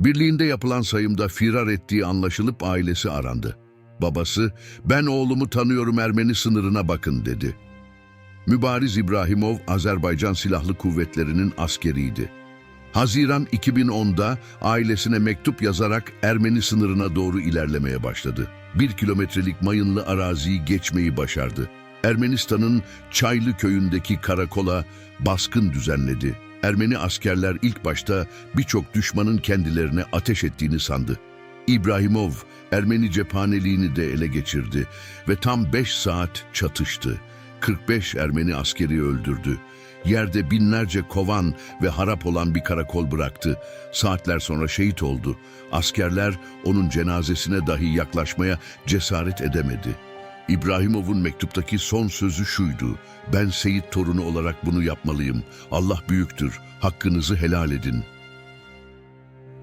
Birliğinde yapılan sayımda firar ettiği anlaşılıp ailesi arandı. Babası, ben oğlumu tanıyorum Ermeni sınırına bakın dedi. Mübariz İbrahimov, Azerbaycan Silahlı Kuvvetleri'nin askeriydi. Haziran 2010'da ailesine mektup yazarak Ermeni sınırına doğru ilerlemeye başladı. Bir kilometrelik mayınlı araziyi geçmeyi başardı. Ermenistan'ın Çaylı köyündeki karakola baskın düzenledi. Ermeni askerler ilk başta birçok düşmanın kendilerine ateş ettiğini sandı. İbrahimov Ermeni cephaneliğini de ele geçirdi ve tam 5 saat çatıştı. 45 Ermeni askeri öldürdü. Yerde binlerce kovan ve harap olan bir karakol bıraktı. Saatler sonra şehit oldu. Askerler onun cenazesine dahi yaklaşmaya cesaret edemedi. İbrahimov'un mektuptaki son sözü şuydu. Ben Seyit torunu olarak bunu yapmalıyım. Allah büyüktür. Hakkınızı helal edin.''